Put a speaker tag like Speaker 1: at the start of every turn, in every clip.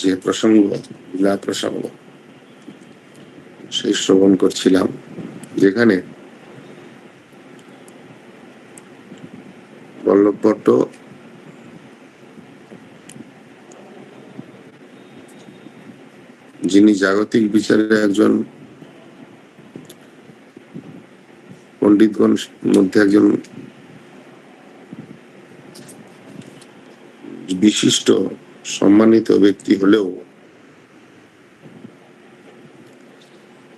Speaker 1: যে প্রসঙ্গ, লীলা প্রসঙ্গ, সেই শ্রবণ করছিলাম, যেখানে বল্লভ ভট্ট যিনি জাগতিক বিচারে একজন পণ্ডিতগণ মধ্যে একজন বিশিষ্ট সম্মানিত ব্যক্তি হলেও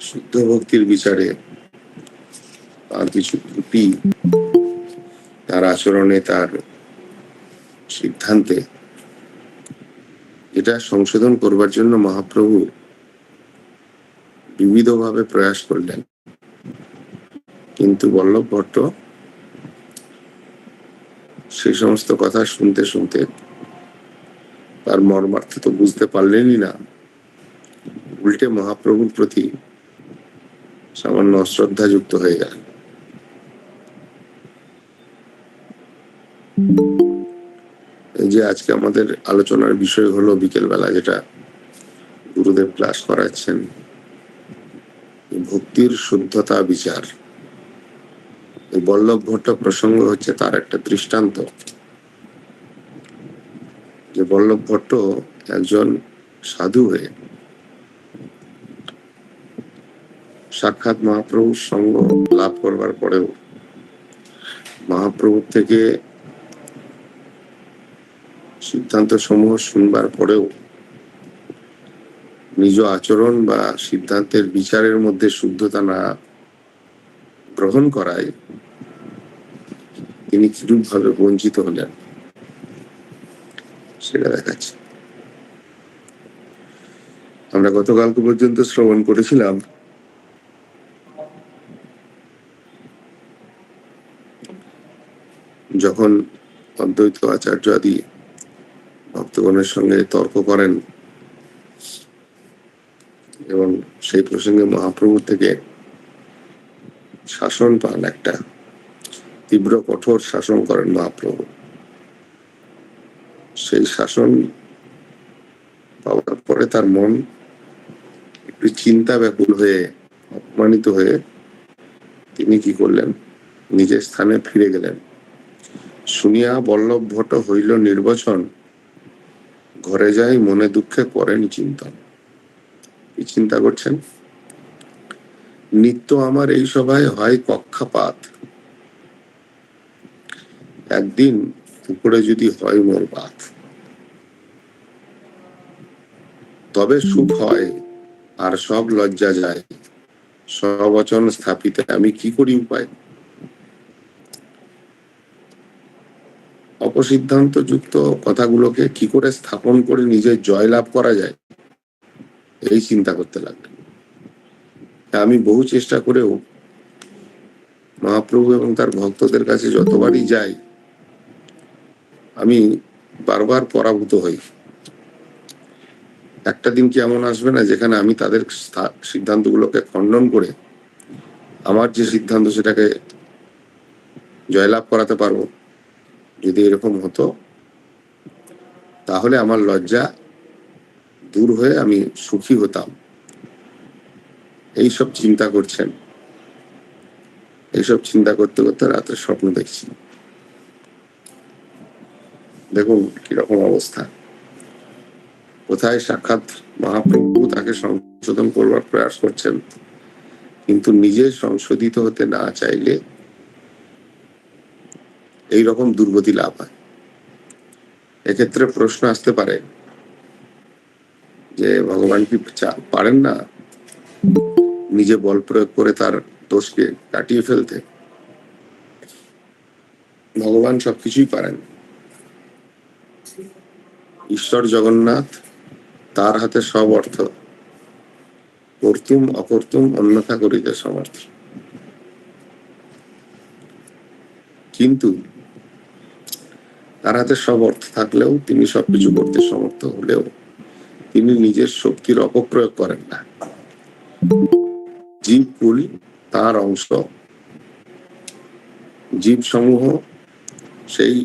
Speaker 1: শুদ্ধ ভক্তির বিচারে তার কিছু ত্রুটি তার আচরণে, তার সিদ্ধান্তে এটা সংশোধন করবার জন্য মহাপ্রভু বিবিধভাবে প্রয়াস করলেন। কিন্তু বল্লভ ভট্ট সে সমস্ত কথা শুনতে শুনতে তার মর্মার্থ তো বুঝতে পারলেনই না। উল্টে মহাপ্রভুর প্রতি সামান্য অশ্রদ্ধা যুক্ত হয়ে গেল যে আজকে আমাদের আলোচনার বিষয় হলো বিকেলবেলা যেটা গুরুদেব ক্লাস করাচ্ছেন ভক্তির শুদ্ধতা বিচার। বল্লভ ভট্ট প্রসঙ্গ হচ্ছে তার একটা দৃষ্টান্ত। বল্লভ ভট্ট একজন সাধু হয়ে সাক্ষাৎ মহাপ্রভুর সঙ্গ লাভ করবার পরেও মহাপ্রভুর থেকে সিদ্ধান্ত সমূহ শুনবার পরেও নিজ আচরণ বা সিদ্ধান্তের বিচারের মধ্যে শুদ্ধতা না গ্রহণ করায় তিনি কিরূপ ভাবে বঞ্চিত হলেন? সেটা দেখাচ্ছে। আমরা গতকালকে পর্যন্ত শ্রবণ করেছিলাম। যখন অদ্বৈত আচার্য আদি ভক্তগণের সঙ্গে তর্ক করেন এবং সেই প্রসঙ্গে মহাপ্রভুর থেকে শাসন পান একটা তীব্র কঠোর শাসন করেন মহাপ্রভু। সেই শাসন পাওয়ার পরে তার মন একটু চিন্তা ব্যাকুল হয়ে, অপমানিত হয়ে তিনি কি করলেন? নিজের স্থানে ফিরে গেলেন। শুনিয়া বল্লভ ভট্ট হইল নির্বাচন। ঘরে যাই মনে দুঃখে করেন চিন্তন। কি চিন্তা করছেন? নিত্য আমার এই সভায় হয় কক্ষাপাত। একদিন উপরে যদি হয় মোর পাত তবে সুখ হয় আর সব লজ্জা যায়। সবচন স্থাপিত আমি কি করি উপায়? অপসিদ্ধান্ত যুক্ত কথাগুলোকে কি করে স্থাপন করে নিজের জয় লাভ করা যায়? এই চিন্তা করতে লাগলেন আমি বহু চেষ্টা করেও মহাপ্রভু এবং তার ভক্তদের কাছে যতবারই যাই, আমি বারবার পরাভূত হই। একটা দিন কি এমন আসবে না যেখানে আমি তাদের সিদ্ধান্তগুলোকে খণ্ডন করে আমার যে সিদ্ধান্ত সেটাকে জয়লাভ করাতে পারব? যদি এরকম হতো, তাহলে আমার লজ্জা দূর হয়ে আমি সুখী হতাম। এইসব চিন্তা করছেন। এইসব চিন্তা করতে করতে রাতে স্বপ্ন দেখছি। দেখুন কীরকম অবস্থা। কোথায় সাক্ষাৎ মহাপ্রভু তাকে সংশোধন করবার প্রয়াস করছেন? কিন্তু নিজে সংশোধিত হতে না চাইলে এই রকম দুর্গতি লাভ হয়। এক্ষেত্রে প্রশ্ন আসতে পারে যে ভগবান কি পারেন না নিজে বল প্রয়োগ করে তার দোষকে কাটিয়ে ফেলতে? ভগবান সবকিছুই পারেন। ঈশ্বর জগন্নাথ তার হাতে সব অর্থ। কর্তুম, অকর্তুম, অন্যথা করিতে সমর্থ। কিন্তু তার হাতে সব অর্থ থাকলেও তিনি সবকিছু করতে সমর্থ হলেও তিনি নিজের শক্তির অপপ্রয়োগ করেন না। জীব কুল তার অংশ। জীব সমূহ সেই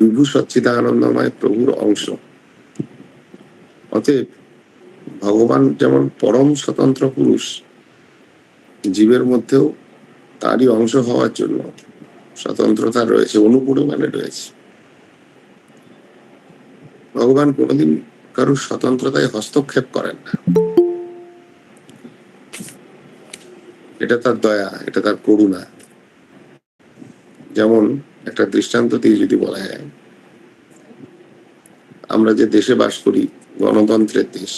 Speaker 1: বিভূ সচ্চিদানন্দময় প্রভুর অংশ। অতএব ভগবান যেমন পরম স্বতন্ত্র পুরুষ, জীবের মধ্যেও তারই অংশ হওয়ার জন্য স্বতন্ত্রতা রয়েছে, অনুপরিমাণে রয়েছে। ভগবান কোনোদিন কারোর স্বতন্ত্রতায় হস্তক্ষেপ করেন না। এটা তার দয়া, এটা তার করুণা। যেমন একটা দৃষ্টান্ত দিয়ে যদি বলা যায় আমরা যে দেশে বাস করি, গণতন্ত্রের দেশ।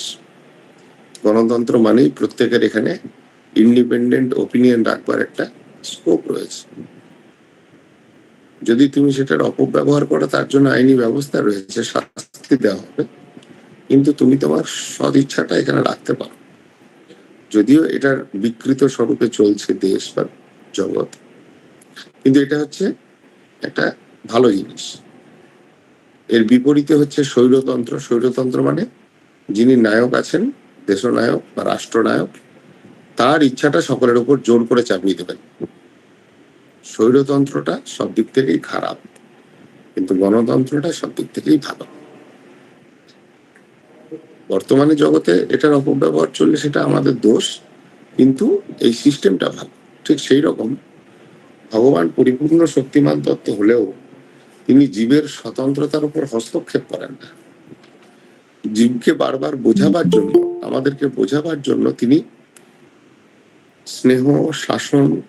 Speaker 1: গণতন্ত্র মানেই প্রত্যেকের এখানে ইন্ডিপেন্ডেন্ট ওপিনিয়ন রাখবার একটা স্কোপ রয়েছে। যদি তুমি সেটার অপব্যবহার করো, তার জন্য আইনি ব্যবস্থা রয়েছে, শাস্তি দেওয়া হবে। কিন্তু তুমি তোমার সদিচ্ছাটা এখানে রাখতে পারো। যদিও এটার বিকৃত স্বরূপে চলছে দেশ বা জগৎ, কিন্তু এটা হচ্ছে একটা ভালো জিনিস। এর বিপরীতে হচ্ছে স্বৈরতন্ত্র। স্বৈরতন্ত্র মানে যিনি নায়ক আছেন, দেশনায়ক বা রাষ্ট্রনায়ক, তার ইচ্ছাটা সকলের উপর জোর করে চাপিয়ে দেবেন। স্বৈরতন্ত্রটা সব দিক থেকেই খারাপ, কিন্তু গণতন্ত্রটা সব দিক থেকেই ভালো। বর্তমানে জগতে এটার অপব্যবহার চললে সেটা আমাদের দোষ, কিন্তু এই সিস্টেমটা ভালো। ঠিক সেই রকম ভগবান পরিপূর্ণ শক্তিমান তত্ত্ব হলেও তিনি জীবের স্বতন্ত্রতার উপর হস্তক্ষেপ করেন না। জীবকে বারবার বোঝাবার জন্য, আমাদেরকে বোঝাবার জন্য তিনি স্নেহ, শাসন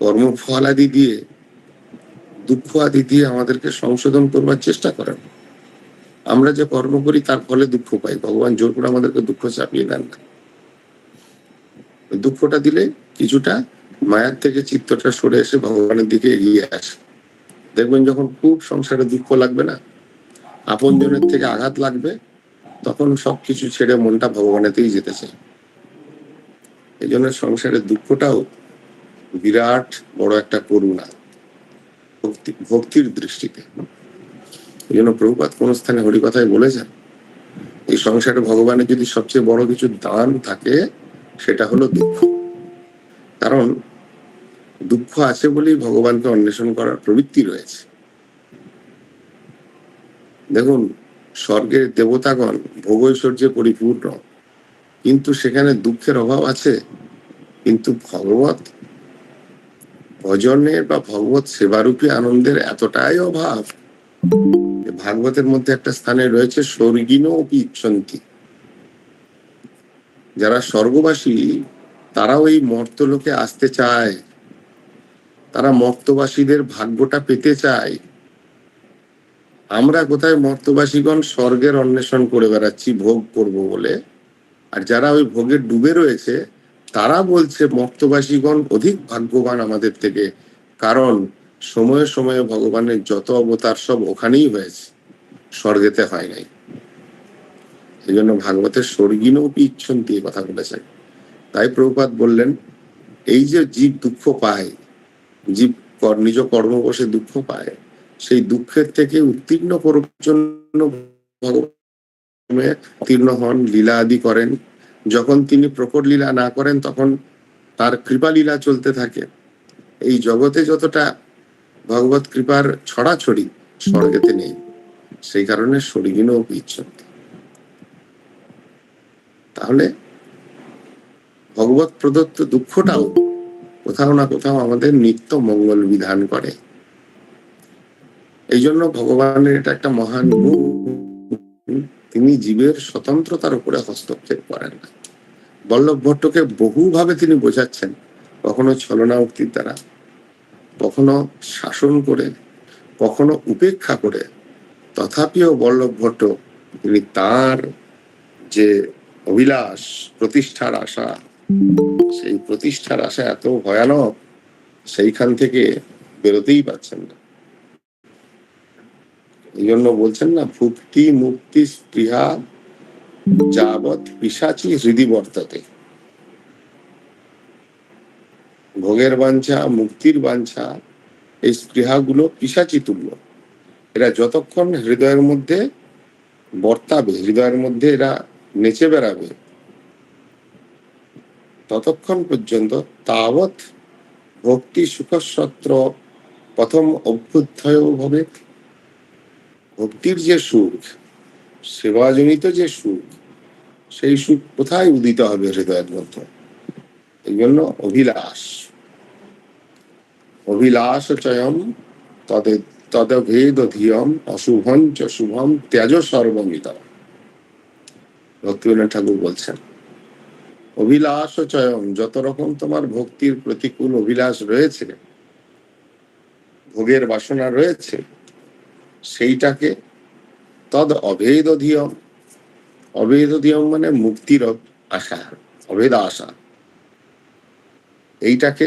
Speaker 1: কর্মফল আদি দিয়ে, দুঃখ আদি দিয়ে আমাদেরকে সংশোধন করবার চেষ্টা করেন। আমরা যে কর্ম করি, তার ফলে দুঃখ পাই। ভগবান জোর করে আমাদেরকে দুঃখ চাপিয়ে দেন না। দুঃখটা দিলে কিছুটা মায়ার থেকে চিত্তটা সরে এসে ভগবানের দিকে এগিয়ে আসে। দেখবেন যখন খুব সংসারে দুঃখ লাগবে না আপন জনের থেকে আঘাত লাগবে তখন সবকিছু ছেড়ে মনটা ভগবানেতেই যেতে চায়। এই জন্য সংসারের দুঃখটাও বিরাট বড় একটা করুণা ভক্তি ভক্তির দৃষ্টিতে। এই জন্য প্রভুপাত কোন স্থানে হরিকথায় বলেছেন এই সংসারে ভগবানের যদি সবচেয়ে বড় কিছু দান থাকে সেটা হলো দুঃখ। কারণ দুঃখ আছে বলেই ভগবানকে অন্বেষণ করার প্রবৃত্তি রয়েছে। দেখুন, স্বর্গের দেবতাগণ ভোগৈশ্বর্যে পরিপূর্ণ, কিন্তু সেখানে দুঃখের অভাব আছে। কিন্তু ভগবত, ভজনের বা ভগবত সেবারূপী আনন্দের এতটাই অভাব ভাগবতের মধ্যে একটা স্থানে রয়েছে স্বর্গীন ইচ্ছন্তি। যারা স্বর্গবাসী, তারাও এই মর্তলোকে আসতে চায়। তারা মর্তবাসীদের ভাগ্যটা পেতে চায়। আমরা কোথায় মর্তবাসীগণ স্বর্গের অন্বেষণ করে বেড়াচ্ছি, ভোগ করব বলে? আর যারা ওই ভোগে ডুবে রয়েছে, তারা বলছে মর্তবাসীগণ অধিক ভাগ্যবান আমাদের থেকে, কারণ সময়ে সময়ে ভগবানের যত অবতার সব ওখানেই হয়েছে, স্বর্গেতে হয় নাই। এই জন্য ভাগবতের স্বর্গীনও ইচ্ছন্তি কথা বলেছেন। তাই প্রভুপাত বললেন, এই যে জীব দুঃখ পায় জীব নিজ কর্ম বসে দুঃখ পায়, সেই দুঃখের থেকে উত্তীর্ণ করার জন্য উত্তীর্ণ হন, লীলা আদি করেন। যখন তিনি প্রকট লীলা না করেন, তখন তার কৃপা লীলা চলতে থাকে। এই জগতে যতটা ভগবত কৃপার ছড়াছড়ি স্বর্গেতে নেই, সেই কারণে স্বর্গীনও ইচ্ছন্তি তাহলে ভগবত প্রদত্ত দুঃখটাও কোথাও না কোথাও আমাদের নিত্য মঙ্গল বিধান করে। এই জন্য ভগবানের এটা একটা মহান তিনি জীবের স্বতন্ত্রতার উপরে হস্তক্ষেপ করেন না। বল্লভ ভট্টকে বহুভাবে তিনি বোঝাচ্ছেন, কখনো ছলনা উক্তির দ্বারা, কখনো শাসন করে, কখনো উপেক্ষা করে। তথাপিও বল্লভ ভট্ট, তিনি তার যে অভিলাষ, প্রতিষ্ঠার আশা সেই প্রতিষ্ঠার আশা এত ভয়ানক, সেইখান থেকে বেরোতেই পারছেন না। এই জন্য বলছেন না, ভুক্তি, মুক্তি, স্পৃহা, যাবৎ পিসাচি হৃদি বর্তাতে। ভোগের বাঞ্ছা, মুক্তির বাঞ্ছা, এই স্পৃহাগুলো পিসাচি তুল্য। এরা যতক্ষণ হৃদয়ের মধ্যে বর্তাবে, হৃদয়ের মধ্যে এরা নেচে বেড়াবে ততক্ষণ পর্যন্ত তাবৎ ভক্তি সুখসত্র প্রথম অভ্যুত্থয় ভবে ভক্তির যে সুখ, সেবাজনিত যে সুখ, সেই সুখ কোথায় উদিত হবে হৃদয়ের মধ্যে এই জন্য অভিলাষ। অভিলাষ চয়ম তদে তদভেদ ধিয়ম অশুভম চ শুভম ত্যাজ সর্বমিত ভক্তিবিনোদ ঠাকুর বলছেন অভিলাষ চয়ম যত রকম তোমার ভক্তির প্রতিকূল অভিলাষ রয়েছে, ভোগের বাসনা রয়েছে, সেইটাকে তদ অভেদ ধিয়ম অভেদ ধিয়ম মানে মুক্তির আশা অভেদ আশা। এইটাকে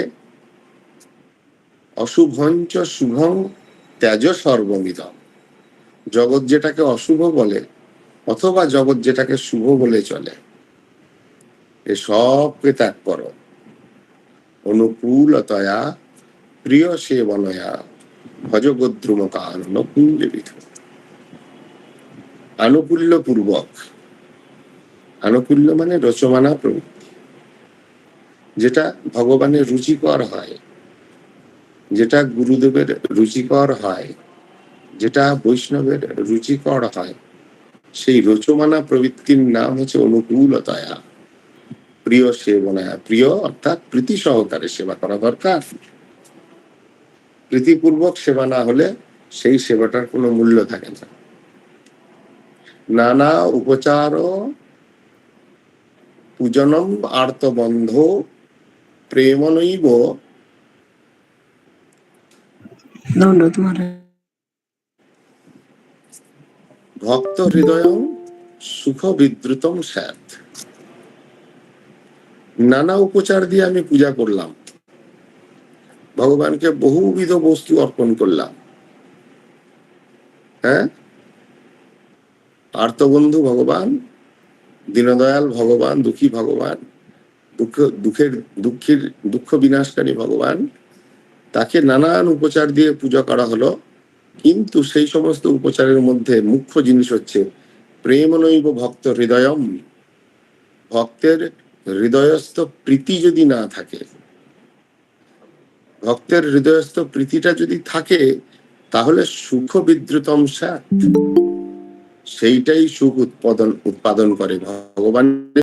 Speaker 1: অশুভঞ্চ শুভং ত্যাজ সর্বমিদম। জগৎ যেটাকে অশুভ বলে, অথবা জগৎ যেটাকে শুভ বলে চলে। এ সবকে ত্যাগ করো। অনুকূলতয়া প্রিয় সেবনয়া ভজগোদ্রুমকা আনুকূল্য বিধ আনুকূল্য পূর্বক আনুকূল্য মানে রচমানা প্রবৃত্তি, যেটা ভগবানের রুচিকর হয়, যেটা গুরুদেবের রুচিকর হয়, যেটা বৈষ্ণবের রুচিকর হয়। সেই রচমানা প্রবৃত্তির নাম হচ্ছে অনুকূলতয়া। প্রিয় সেবনায়া প্রিয় অর্থাৎ প্রীতি সহকারে সেবা করা দরকার। প্রীতিপূর্বক সেবা না হলে সেই সেবাটার কোনো মূল্য থাকে না। নানা উপচার পূজনম আর্তবন্ধ প্রেমনৈব। ভক্ত হৃদয় সুখ বিদ্রুতম স্যাত নানা উপচার দিয়ে আমি পূজা করলাম। ভগবানকে বহুবিধ বস্তু অর্পণ করলাম। হ্যাঁ? আর্তবন্ধু ভগবান, দীনদয়াল ভগবান, দুঃখী ভগবান, দুঃখ, দুঃখের দুঃখের, দুঃখ বিনাশকারী ভগবান, তাকে নানান উপচার দিয়ে পূজা করা হলো। কিন্তু সেই সমস্ত উপচারের মধ্যে মুখ্য জিনিস হচ্ছে, প্রেমনৈব ভক্ত হৃদয়ম। ভক্তের হৃদয়স্থ প্রীতি যদি না থাকে, ভক্তের হৃদয়স্থ প্রীতিটা যদি থাকে, তাহলে সুখ বিদ্রুতম সেইটাই সুখ উৎপাদন উৎপাদন করে ভগবানের